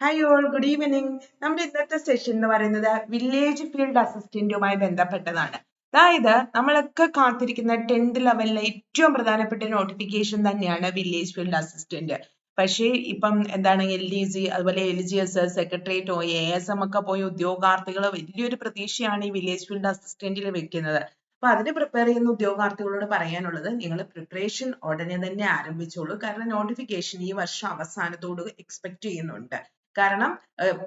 Hi all good evening നമ്മുടെ ഇന്നത്തെ session എന്ന് പറയുന്നത് വില്ലേജ് ഫീൽഡ് അസിസ്റ്റന്റുമായി ബന്ധപ്പെട്ടതാണ്. അതായത് നമ്മളൊക്കെ കാത്തിരിക്കുന്ന ടെൻത്ത് ലെവലിലെ ഏറ്റവും പ്രധാനപ്പെട്ട നോട്ടിഫിക്കേഷൻ തന്നെയാണ് വില്ലേജ് ഫീൽഡ് അസിസ്റ്റന്റ് പക്ഷേ ഇപ്പം എന്താണ് എൽ ഡി സി അതുപോലെ L G S secretariat A S M ഒക്കെ പോയ ഉദ്യോഗാർത്ഥികൾ വലിയൊരു പ്രതീക്ഷയാണ് ഈ വില്ലേജ് ഫീൽഡ് അസിസ്റ്റന്റിൽ വെക്കുന്നത്. അപ്പൊ അതിന് പ്രിപ്പയർ ചെയ്യുന്ന ഉദ്യോഗാർത്ഥികളോട് പറയാനുള്ളത് നിങ്ങൾ പ്രിപ്പറേഷൻ ഉടനെ തന്നെ ആരംഭിച്ചോളൂ. കാരണം നോട്ടിഫിക്കേഷൻ ഈ വർഷം അവസാനത്തോട് എക്സ്പെക്ട് ചെയ്യുന്നുണ്ട്. കാരണം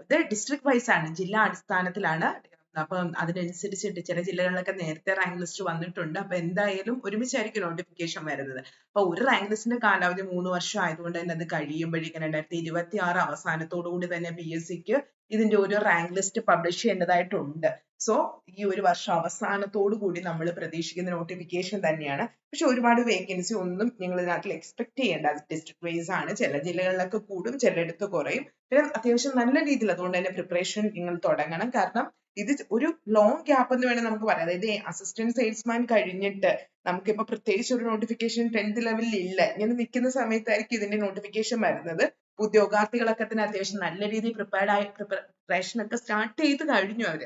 ഇത് ഡിസ്ട്രിക്ട് വൈസ് ആണ് ജില്ലാ അടിസ്ഥാനത്തിലാണ്. അപ്പം അതിനനുസരിച്ചിട്ട് ചില ജില്ലകളിലൊക്കെ നേരത്തെ റാങ്ക് ലിസ്റ്റ് വന്നിട്ടുണ്ട്. അപ്പൊ എന്തായാലും ഒരുമിച്ചായിരിക്കും നോട്ടിഫിക്കേഷൻ വരുന്നത്. അപ്പൊ ഒരു റാങ്ക് ലിസ്റ്റിന്റെ കാലാവധി മൂന്ന് വർഷം ആയതുകൊണ്ട് തന്നെ അത് കഴിയുമ്പോഴേക്കും രണ്ടായിരത്തി ഇരുപത്തി ആറ് അവസാനത്തോടു കൂടി തന്നെ പി എസ് സിക്ക് ഇതിന്റെ ഒരു റാങ്ക് ലിസ്റ്റ് പബ്ലിഷ് ചെയ്യേണ്ടതായിട്ടുണ്ട് സോ ഈ ഒരു വർഷം അവസാനത്തോടു കൂടി നമ്മൾ പ്രതീക്ഷിക്കുന്ന നോട്ടിഫിക്കേഷൻ തന്നെയാണ്. പക്ഷെ ഒരുപാട് വേക്കൻസി ഒന്നും നിങ്ങൾ ഇതിനകത്ത് എക്സ്പെക്ട് ചെയ്യേണ്ട ഡിസ്ട്രിക്ട് വൈസ് ആണ്. ചില ജില്ലകളിലൊക്കെ കൂടും ചിലയിടത്ത് കുറയും. പിന്നെ അത്യാവശ്യം നല്ല രീതിയിൽ അതുകൊണ്ട് തന്നെ പ്രിപ്പറേഷൻ നിങ്ങൾ തുടങ്ങണം. കാരണം ഇത് ഒരു ലോങ് ഗ്യാപ്പ് എന്ന് വേണമെങ്കിൽ നമുക്ക് പറയാം അതായത് അസിസ്റ്റന്റ് സെയിൽസ്മാൻ കഴിഞ്ഞിട്ട് നമുക്കിപ്പോ പ്രത്യേകിച്ച് ഒരു നോട്ടിഫിക്കേഷൻ ടെൻത്ത് ലെവലിൽ ഇല്ല. ഇങ്ങനെ നിൽക്കുന്ന സമയത്തായിരിക്കും ഇതിന്റെ നോട്ടിഫിക്കേഷൻ വരുന്നത്. ഉദ്യോഗാർത്ഥികളൊക്കെ തന്നെ അത്യാവശ്യം നല്ല രീതിയിൽ പ്രിപ്പയർഡ് ആയി സ്റ്റാർട്ട് ചെയ്ത് കഴിഞ്ഞു അവർ.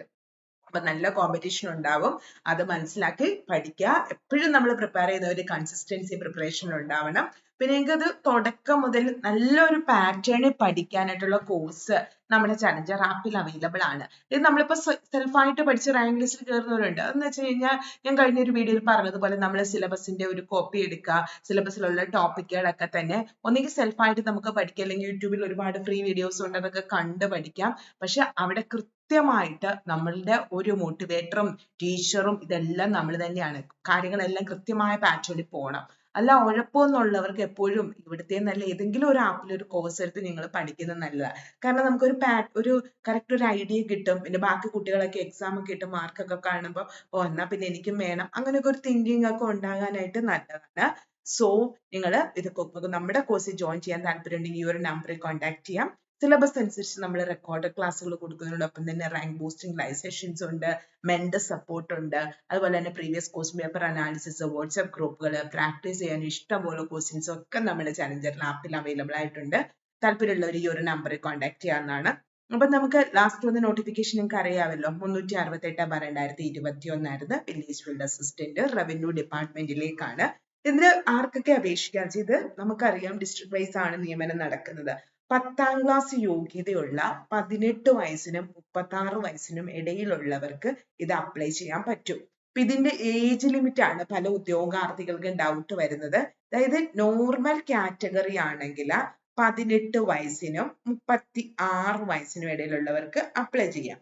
അപ്പൊ നല്ല കോമ്പറ്റീഷൻ ഉണ്ടാവും. അത് മനസ്സിലാക്കി പഠിക്കുക എപ്പോഴും നമ്മൾ പ്രിപ്പയർ ചെയ്ത ഒരു കൺസിസ്റ്റൻസി പ്രിപ്പറേഷൻ ഉണ്ടാവണം. പിന്നെ എനിക്കത് തുടക്കം മുതൽ നല്ലൊരു പാറ്റേണിൽ പഠിക്കാനായിട്ടുള്ള കോഴ്സ് നമ്മുടെ ചലഞ്ചർ ആപ്പിൽ അവൈലബിൾ ആണ്. ഇത് നമ്മളിപ്പോ സെൽഫായിട്ട് പഠിച്ച് റാങ്ക് ലിസ്റ്റിൽ കയറുന്നവരുണ്ട് അതെന്ന് വെച്ച് കഴിഞ്ഞാൽ ഞാൻ കഴിഞ്ഞ ഒരു വീഡിയോയിൽ പറഞ്ഞതുപോലെ നമ്മൾ സിലബസിന്റെ ഒരു കോപ്പി എടുക്കുക സിലബസിലുള്ള ടോപ്പിക്കുകളൊക്കെ തന്നെ. ഒന്നുകിൽ സെൽഫായിട്ട് നമുക്ക് പഠിക്കാം. അല്ലെങ്കിൽ യൂട്യൂബിൽ ഒരുപാട് ഫ്രീ വീഡിയോസ് ഉണ്ട് അതൊക്കെ കണ്ട് പഠിക്കാം. പക്ഷെ അവിടെ കൃത്യമായിട്ട് നമ്മളുടെ ഒരു മോട്ടിവേറ്ററും ടീച്ചറും ഇതെല്ലാം നമ്മൾ തന്നെയാണ്. കാര്യങ്ങളെല്ലാം കൃത്യമായ പാറ്റേണിൽ പോകണം അല്ല ഉഴപ്പമെന്നുള്ളവർക്ക് എപ്പോഴും ഇവിടുത്തെ നല്ല ഏതെങ്കിലും ഒരു ആപ്പിൽ ഒരു കോഴ്സ് എടുത്ത് നിങ്ങൾ പഠിക്കുന്നത് നല്ലതാണ് കാരണം നമുക്കൊരു പാ ഒരു കറക്റ്റ് ഒരു ഐഡിയ കിട്ടും. പിന്നെ ബാക്കി കുട്ടികളൊക്കെ എക്സാം ഒക്കെ ഇട്ട് മാർക്കൊക്കെ കാണുമ്പോൾ ഓ എന്നാ പിന്നെ എനിക്കും വേണം. അങ്ങനെയൊക്കെ ഒരു തിങ്കിങ് ഒക്കെ ഉണ്ടാകാനായിട്ട് നല്ലതാണ്. സോ നിങ്ങൾ ഇതൊക്കെ നമ്മുടെ കോഴ്സിൽ ജോയിൻ ചെയ്യാൻ താല്പര്യമുണ്ടെങ്കിൽ ഈ ഒരു നമ്പറിൽ കോൺടാക്ട് ചെയ്യാം. സിലബസ് അനുസരിച്ച് നമ്മൾ റെക്കോർഡ് ക്ലാസ്സുകൾ കൊടുക്കുന്നുണ്ട്. ഒപ്പം തന്നെ റാങ്ക് ബൂസ്റ്റിംഗ് ലൈവ് സെഷൻസ് ഉണ്ട് മെന്റർ സപ്പോർട്ട് ഉണ്ട്. അതുപോലെ തന്നെ previous question paper analysis WhatsApp ഗ്രൂപ്പുകൾ പ്രാക്ടീസ് ചെയ്യാൻ ഇഷ്ടംപോലെ ക്വസ്റ്റ്യൻസ് ഒക്കെ നമ്മുടെ ചലഞ്ചർ ആപ്പിൽ അവൈലബിൾ ആയിട്ടുണ്ട്. താല്പര്യമുള്ളവർ ഈ ഒരു നമ്പറിൽ കോൺടാക്ട് ചെയ്യാവുന്നതാണ്. അപ്പൊ നമുക്ക് ലാസ്റ്റ് വന്ന നോട്ടിഫിക്കേഷൻ നിങ്ങൾക്ക് അറിയാമല്ലോ. മുന്നൂറ്റി അറുപത്തി എട്ട് ബാർ രണ്ടായിരത്തി ഇരുപത്തി ഒന്നായിരുന്നു വില്ലേജ് ഫീൽഡ് അസിസ്റ്റന്റ് റവന്യൂ ഡിപ്പാർട്ട്മെന്റിലേക്കാണ് ഇതിന് ആർക്കൊക്കെ അപേക്ഷിക്കാം? ഇത് നമുക്കറിയാം ഡിസ്ട്രിക്ട് വൈസ് ആണ് നിയമനം നടക്കുന്നത്. പത്താം ക്ലാസ് യോഗ്യതയുള്ള പതിനെട്ട് വയസ്സിനും മുപ്പത്തി ആറ് വയസ്സിനും ഇടയിലുള്ളവർക്ക് ഇത് അപ്ലൈ ചെയ്യാൻ പറ്റും. അപ്പൊ ഇതിന്റെ ഏജ് ലിമിറ്റ് ആണ് പല ഉദ്യോഗാർത്ഥികൾക്കും ഡൗട്ട് വരുന്നത്. അതായത് നോർമൽ കാറ്റഗറി ആണെങ്കിൽ പതിനെട്ട് വയസ്സിനും മുപ്പത്തി ആറ് വയസ്സിനും ഇടയിലുള്ളവർക്ക് അപ്ലൈ ചെയ്യാം.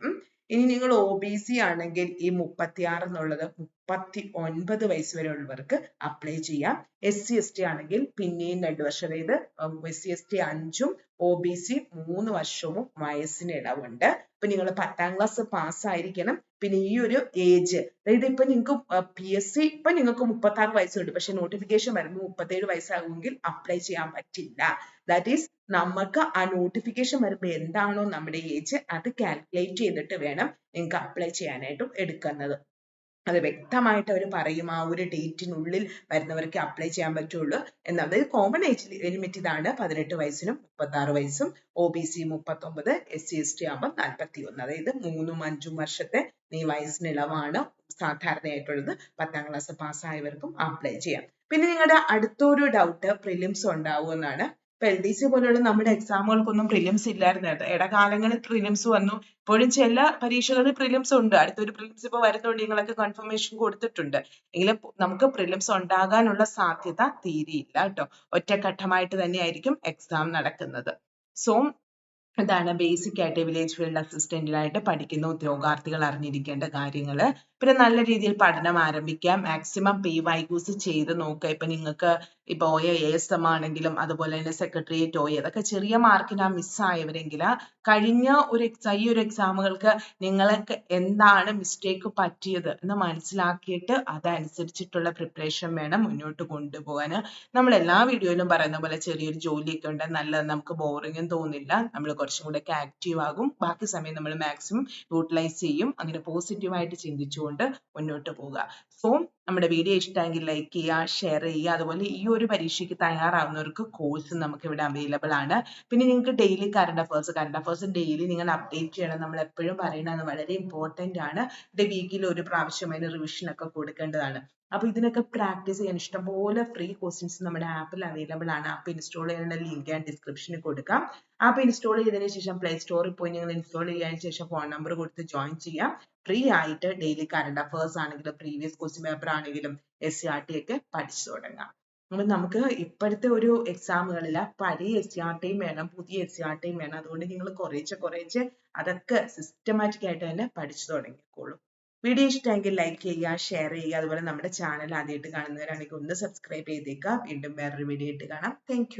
ഇനി നിങ്ങൾ ഒ ബി സി ആണെങ്കിൽ ഈ മുപ്പത്തി ആറ് എന്നുള്ളത് മുപ്പത്തി ഒൻപത് വയസ്സ് വരെ ഉള്ളവർക്ക് അപ്ലൈ ചെയ്യാം. എസ് സി എസ് ടി ആണെങ്കിൽ പിന്നെയും രണ്ടു വർഷം അതായത് എസ് സി എസ് ടി അഞ്ചും ഒ ബി സി മൂന്ന് വർഷവും വയസ്സിന് ഇളവുണ്ട്. അപ്പൊ നിങ്ങൾ പത്താം ക്ലാസ് പാസ് ആയിരിക്കണം. പിന്നെ ഈ ഒരു ഏജ് അതായത് ഇപ്പൊ നിങ്ങൾക്ക് പി എസ് സി ഇപ്പൊ നിങ്ങൾക്ക് മുപ്പത്തി ആറ് വയസ്സുണ്ട്. പക്ഷെ നോട്ടിഫിക്കേഷൻ വരുമ്പോൾ മുപ്പത്തേഴ് വയസ്സാകുമെങ്കിൽ അപ്ലൈ ചെയ്യാൻ പറ്റില്ല. ദാറ്റ് ഈസ് നമുക്ക് ആ നോട്ടിഫിക്കേഷൻ വരുമ്പോൾ എന്താണോ നമ്മുടെ ഏജ് അത് കാൽക്കുലേറ്റ് ചെയ്തിട്ട് വേണം നിങ്ങൾക്ക് അപ്ലൈ ചെയ്യാനായിട്ടും എടുക്കുന്നത്. അത് വ്യക്തമായിട്ട് അവർ പറയും ആ ഒരു ഡേറ്റിനുള്ളിൽ വരുന്നവർക്ക് അപ്ലൈ ചെയ്യാൻ പറ്റുള്ളൂ എന്നത് കോമൺ ഏജ് ലിമിറ്റ് ഇതാണ്. പതിനെട്ട് വയസ്സിനും മുപ്പത്തി ആറ് വയസ്സും ഒ ബി സി മുപ്പത്തി ഒമ്പത് എസ് സി എസ് ടി ആകുമ്പോൾ നാൽപ്പത്തി ഒന്ന് അതായത് മൂന്നും അഞ്ചും വർഷത്തെ നീ വയസ്സിനിളവാണ് സാധാരണയായിട്ടുള്ളത്. പത്താം ക്ലാസ് പാസ്സായവർക്കും അപ്ലൈ ചെയ്യാം. പിന്നെ നിങ്ങളുടെ അടുത്തൊരു ഡൗട്ട് പ്രിലിംസ് ഉണ്ടാവുമെന്നാണ് ഇപ്പൊ എൽ ഡി സി പോലുള്ള നമ്മുടെ എക്സാമുകൾക്കൊന്നും പ്രിലിംസ് ഇല്ലായിരുന്നു ഇടകാലങ്ങളിൽ പ്രിലിംസ് വന്നു. ഇപ്പോഴും ചില പരീക്ഷകളിൽ പ്രിലിംസ് ഉണ്ട്. അടുത്തൊരു പ്രിലിംസ് ഇപ്പൊ വരുന്നുണ്ട്. നിങ്ങളൊക്കെ കൺഫർമേഷൻ കൊടുത്തിട്ടുണ്ട്. എങ്കിലും നമുക്ക് പ്രിലിംസ് ഉണ്ടാകാനുള്ള സാധ്യത തീരെയില്ല കേട്ടോ. ഒറ്റഘട്ടമായിട്ട് തന്നെയായിരിക്കും എക്സാം നടക്കുന്നത്. സോ ഇതാണ് ബേസിക് ആയിട്ട് വില്ലേജ് ഫീൽഡ് അസിസ്റ്റന്റിനായിട്ട് പഠിക്കുന്ന ഉദ്യോഗാർത്ഥികൾ അറിഞ്ഞിരിക്കേണ്ട കാര്യങ്ങൾ. പിന്നെ നല്ല രീതിയിൽ പഠനം ആരംഭിക്കാം. മാക്സിമം പി വൈകൂസ് ചെയ്ത് നോക്കുക. ഇപ്പൊ നിങ്ങൾക്ക് ഇപ്പൊ ഒ എ എസ് എം ആണെങ്കിലും അതുപോലെ തന്നെ സെക്രട്ടേറിയറ്റ് ഒ അതൊക്കെ ചെറിയ മാർക്കിനാ മിസ്സായവരെങ്കിൽ കഴിഞ്ഞ ഒരു ഈ ഒരു എക്സാമുകൾക്ക് നിങ്ങൾക്ക് എന്താണ് മിസ്റ്റേക്ക് പറ്റിയത് എന്ന് മനസ്സിലാക്കിയിട്ട് അതനുസരിച്ചിട്ടുള്ള പ്രിപ്പറേഷൻ വേണം മുന്നോട്ട് കൊണ്ടുപോകാൻ. നമ്മൾ എല്ലാ വീഡിയോയിലും പറയുന്ന പോലെ ചെറിയൊരു ജോലിയൊക്കെ ഉണ്ട്. നല്ലത് നമുക്ക് ബോറിങ്ങും തോന്നില്ല. നമ്മൾ കുറച്ചും കൂടെ ഒക്കെ ആക്റ്റീവ് ആകും. ബാക്കി സമയം നമ്മൾ മാക്സിമം യൂട്ടിലൈസ് ചെയ്യും. അങ്ങനെ പോസിറ്റീവായിട്ട് ചിന്തിച്ചുകൊണ്ട് മുന്നോട്ട് പോവുക. സോ നമ്മുടെ വീഡിയോ ഇഷ്ടമെങ്കിൽ ലൈക്ക് ചെയ്യുക ഷെയർ ചെയ്യുക. അതുപോലെ ഈ ഒരു പരീക്ഷയ്ക്ക് തയ്യാറാവുന്നവർക്ക് കോഴ്സ് നമുക്ക് ഇവിടെ അവൈലബിൾ ആണ്. പിന്നെ നിങ്ങൾക്ക് daily current affairs current affairs daily നിങ്ങൾ അപ്ഡേറ്റ് ചെയ്യണം. നമ്മൾ എപ്പോഴും പറയുന്നത് വളരെ ഇമ്പോർട്ടന്റ് ആണ്. ഇത് വീക്കിൽ ഒരു പ്രാവശ്യമായി റിവിഷൻ ഒക്കെ കൊടുക്കേണ്ടതാണ്. അപ്പൊ ഇതിനൊക്കെ പ്രാക്ടീസ് ചെയ്യാൻ ഇഷ്ടംപോലെ ഫ്രീ ക്വസ്റ്റ്യൻസ് നമ്മുടെ ആപ്പിൽ അവൈലബിൾ ആണ്. ആപ്പ് ഇൻസ്റ്റാൾ ചെയ്യുന്ന ലിങ്ക് ഞാൻ ഡിസ്ക്രിപ്ഷനിൽ കൊടുക്കാം. ആപ്പ് ഇൻസ്റ്റാൾ ചെയ്തതിനു ശേഷം പ്ലേ സ്റ്റോറിൽ പോയി നിങ്ങൾ ഇൻസ്റ്റാൾ ചെയ്യാൻ ശേഷം ഫോൺ നമ്പർ കൊടുത്ത് ജോയിൻ ചെയ്യാം. ഫ്രീ ആയിട്ട് ഡെയിലി കറണ്ട് അഫേഴ്സ് ആണെങ്കിലും പ്രീവിയസ് ക്വസ്റ്റ്യൻ പേപ്പർ ആണെങ്കിലും എസ് സി ആർ ടി ഒക്കെ പഠിച്ചു തുടങ്ങാം. അപ്പൊ നമുക്ക് ഇപ്പോഴത്തെ ഒരു എക്സാമുകളിൽ പഴയ എസ് സി ആർ ടിയും വേണം പുതിയ എസ് സി ആർ ടിയും വേണം. അതുകൊണ്ട് നിങ്ങൾ കുറേശ്ശെ കുറേശ്ശെ അതൊക്കെ സിസ്റ്റമാറ്റിക് ആയിട്ട് തന്നെ പഠിച്ചു തുടങ്ങിക്കോളൂ. വീഡിയോ ഇഷ്ടമെങ്കിൽ ലൈക്ക് ചെയ്യുക ഷെയർ ചെയ്യുക. അതുപോലെ നമ്മുടെ ചാനൽ ആദ്യമായിട്ട് കാണുന്നവരാണെങ്കിൽ ഒന്ന് സബ്സ്ക്രൈബ് ചെയ്തേക്കുക. വീണ്ടും വേറൊരു വീഡിയോ ആയിട്ട് കാണാം. താങ്ക്